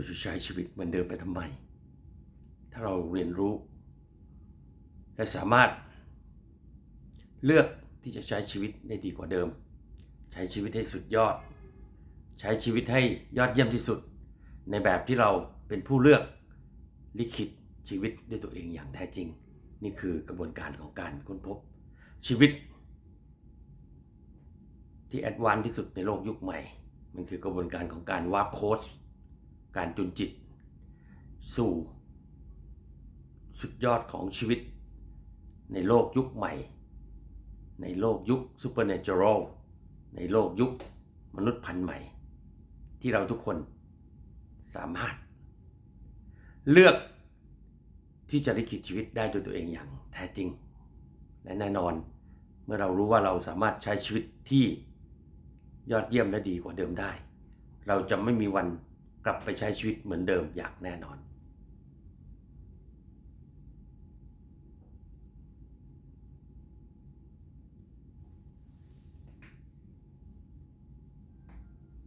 เราจะใช้ชีวิตเหมือนเดิมไปทำไม ถ้าเราเรียนรู้ และสามารถเลือกที่จะใช้ชีวิตได้ดีกว่าเดิม ใช้ชีวิตให้สุดยอด ใช้ชีวิตให้ยอดเยี่ยมที่สุด ในแบบที่เราเป็นผู้เลือกลิขิตชีวิตด้วยตัวเองอย่างแท้จริง นี่คือกระบวนการของการค้นพบชีวิต ที่แอดวานที่สุดในโลกยุคใหม่ มันคือกระบวนการของการวาร์ปโค้ด การจุนจิต สู่ สุดยอดของชีวิต ในโลกยุคใหม่ ในโลกยุคซูเปอร์เนเจอรัลในโลกยุคมนุษย์พันธุ์ใหม่ ที่เราทุกคนสามารถ เลือกที่จะลิขิตชีวิตได้ด้วยตัวเองอย่างแท้จริง และแน่นอน เมื่อเรารู้ว่าเราสามารถใช้ชีวิตที่ยอดเยี่ยมและดีกว่าเดิมได้ เราจะไม่มีวัน กลับไปใช้ชีวิตเหมือนเดิมอย่างแน่นอน